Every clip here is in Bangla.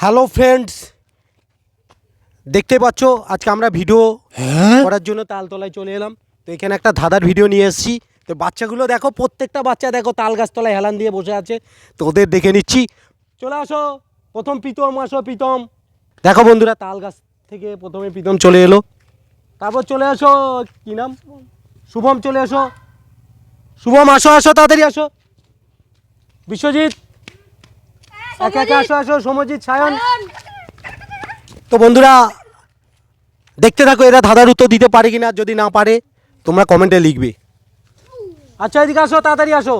হ্যালো ফ্রেন্ডস দেখতে পাচ্ছ আজকে আমরা ভিডিও করার জন্য তালতলায় চলে এলাম। তো এখানে একটা ধাঁধার ভিডিও নিয়ে এসেছি। তো বাচ্চাগুলো দেখো প্রত্যেকটা বাচ্চা দেখো তাল গাছতলায় হেলান দিয়ে বসে আছে। তো ওদের দেখে নিচ্ছি। চলে আসো প্রথম প্রীতম আসো প্রীতম। দেখো বন্ধুরা তাল গাছ থেকে প্রথমে প্রীতম চলে এলো। তারপর চলে আসো কি নাম? শুভম চলে আসো। শুভম আসো আসো তাড়াতাড়ি আসো। বিশ্বজিৎ একে একে আসো আসো সমজিৎ সায়ন। তো বন্ধুরা দেখতে থাকো এরা ধাঁধার উত্তর দিতে পারে কিনা যদি না পারে তোমরা কমেন্টে লিখবে। আচ্ছা এদিকে আসো তাড়াতাড়ি আসো।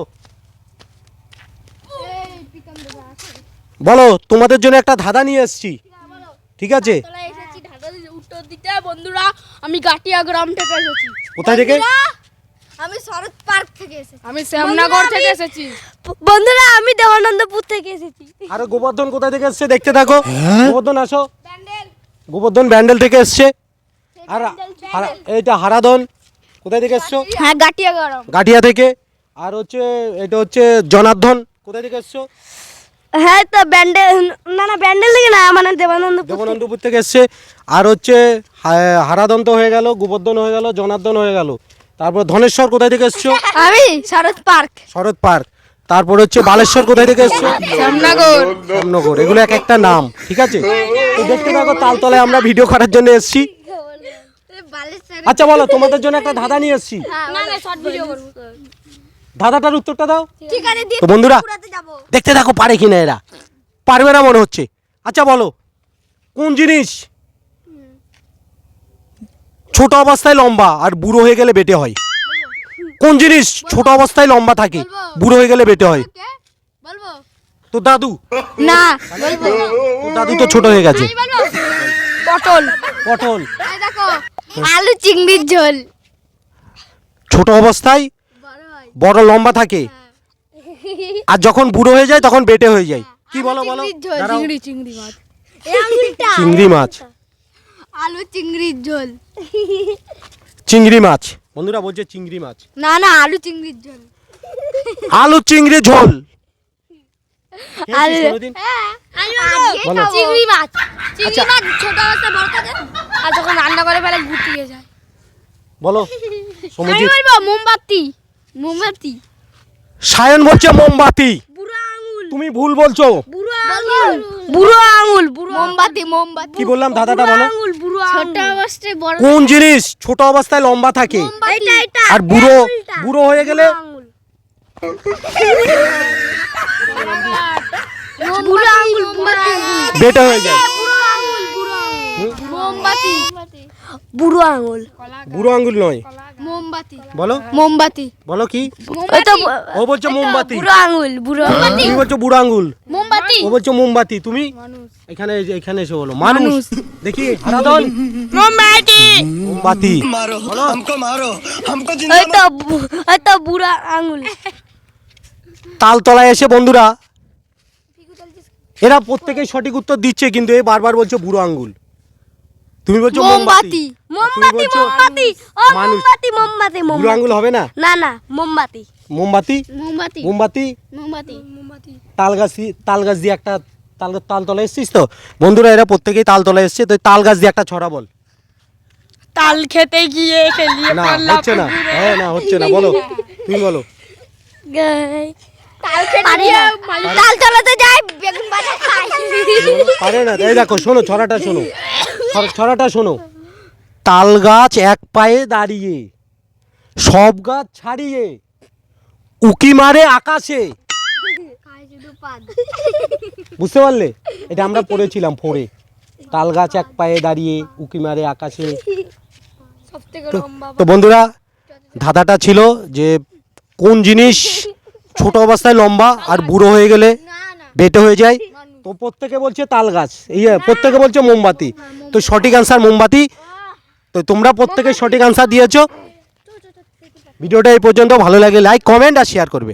বলো তোমাদের জন্য একটা ধাঁধা নিয়ে এসেছি। ঠিক আছে? বন্ধুরা আমি গাটিয়া গ্রাম থেকে এসেছি। কোথায় থেকে? আমি শরৎ পার্ক থেকে এসেছি। আমি শ্যামনগর থেকে এসেছি। বন্ধুরা আমি দেবানন্দপুর থেকে এসেছি। আর গোবর্ধন কোথায় থেকে এসছে দেখতে থাকো। গোবর্ধন আসো। গোবর্ধন ব্যান্ডেল থেকে এসছে। আর এইটা হারাধন। কোথায় থেকে এসছো? হ্যাঁ গাটিয়া গ্রাম। গাঠিয়া থেকে। আর হচ্ছে এটা হচ্ছে জনার্ধন কোথায় থেকে এসছো? হ্যাঁ তো ব্যান্ডেল না না ব্যান্ডেল থেকে না নাম দেবানন্দপুর দেবানন্দপুর থেকে এসছে। আর হচ্ছে হা- হারাধন তো হয়ে গেল গোবর্ধন হয়ে গেল জনার্দন হয়ে গেল। তারপর ধনেশ্বর কোথায় থেকে এসছো? আমি শরৎ পার্ক। শরৎ পার্ক। তারপর হচ্ছে বালেশ্বর কোথায় থেকে এসছো? শ্যামনগর। রামনগর এগুলো এক একটা নাম ঠিক আছে? তো দেখতে থাকো তালতলায় আমরা ভিডিও করার জন্য এসেছি। আচ্ছা বলো তোমাদের জন্য একটা ধাঁধা নিয়ে এসেছি। না না শর্ট ভিডিও করব ধাঁধাটার উত্তরটা দাও। ঠিক আছে দিয়ে তো বন্ধুরা দেখতে থাকো পারে কিনা এরা? পারবে না মনে হচ্ছে। আচ্ছা বলো কোন জিনিস ছোট অবস্থায় লম্বা আর বুড়ো হয়ে গেলে বেটে হয়। কোন জিনিস ছোট অবস্থায় লম্বা থাকে বুড়ো হয়ে গেলে বেটে হয়? তো দাদু। না দাদু তো ছোট হয়ে গেছে। পটল। পটল। এই দেখো আলু চিংড়ির ঝোল। ছোট অবস্থায় বড় লম্বা থাকে। আর যখন বুড়ো হয়ে যায় তখন বেটে হয়ে যায়। কি বলো বলো? চিংড়ি চিংড়ি মাছ। চিংড়ি মাছ। আলু চিংড়ির ঝোল। চিংড়ি মাছ। বন্ধুরা বলছে চিংড়ি মাছ। না না আলু চিংড়ির ঝোল। আলু চিংড়ি ঝোল। আলু। খেয়েছিস চিংড়ি মাছ। চিংড়ি আচ্ছা। মাছ ছোট অবস্থায় বড় থাকে। আর যখন রান্না করে ফেলে গুটিয়ে যায়। বলো সমজিৎ। মোমবাতি মোমবাতি। সায়ন বলছে মোমবাতি। তুমি ভুল বলছো। বুড়ো আঙুল। বুড়ো আঙুল বুড়ো মোমবাতি মোমবাতি। কি বললাম দাদাটা বলো? ছোট অবস্থায় বড় কোন জিনিস ছোট অবস্থায় লম্বা থাকে? আর বুড়ো বুড়ো হয়ে গেলে? আঙুল। বুড়ো আঙুল বুড়ো হয়ে যায়। বুড়ো আঙুল বুড়ো আঙুল। নয়। মোমবাতি বলো মোমবাতি বলো কি ওই তো ও বলছে মোমবাতি বুড়ো আঙুল বুড়ো তুমি বলছো বুড়ো আঙ্গুল মোমবাতি ও বলছো মোমবাতি তুমি এখানে এই যে এখানে এসে বলো মানুষ দেখি হারাধন মোমবাতি মোমবাতি मारो हमको मारो हमको जिंदा ওই তো বু- ওই তো বুড়ো আঙুল তালতলায় এসে বন্ধুরা এরা প্রত্যেকেই সঠিক উত্তর দিচ্ছে কিন্তু এ বারবার বলছো বুড়ো আঙ্গুল তুমি বলছো মোমবাতি। মোমবাতি তুমি বলছো মোমবাতি ও মোমবাতি মোমবাতি বুড়ো মোমবাতি আঙ্গুল হবে না? না না মোমবাতি। মোমবাতি? মোমবাতি। মোমবাতি? মোমবাতি। মোমবাতি। তাল গাছ দিয়ে- তাল একটা তাল তালতলায় এসছিস তো? বন্ধুরা এরা প্রত্যেকেই তালতলায় এসছে তো তাল গাছ দিয়ে একটা ছড়া বল। তাল খেতে গিয়ে খেলিয়ে না হচ্ছে না। হ্যাঁ না হচ্ছে না বলো। তুমি বলো। গাই। তাল খেতে পারি গিয়ে না। তাল চালাতে যাই বেগুন ভাজা খাই। পারে না। এই দেখো শোনো ছড়াটা শোনো। ছড়াটা শোনো। তাল গাছ এক পায়ে দাঁড়িয়ে, সব গাছ ছাড়িয়ে, উকি মারে আকাশে। বুঝতে পারলে? এটা আমরা পড়েছিলাম ফোরে। তাল গাছ এক পায়ে দাঁড়িয়ে, উকি মারে আকাশে। তো- বন্ধুরা, ধাঁধাটা ছিল যে কোন জিনিস ছোট অবস্থায় লম্বা আর বুড়ো হয়ে গেলে বেটে হয়ে যায়। তো প্রত্যেকে বলছে তাল গাছ ইয়ে প্রত্যেকে বলছে মোমবাতি। তো সঠিক আনসার মোমবাতি। তো তোমরা প্রত্যেকে সঠিক আনসার দিয়েছ। ভিডিওটা এই পর্যন্ত ভালো লাগে লাইক কমেন্ট আর শেয়ার করবে।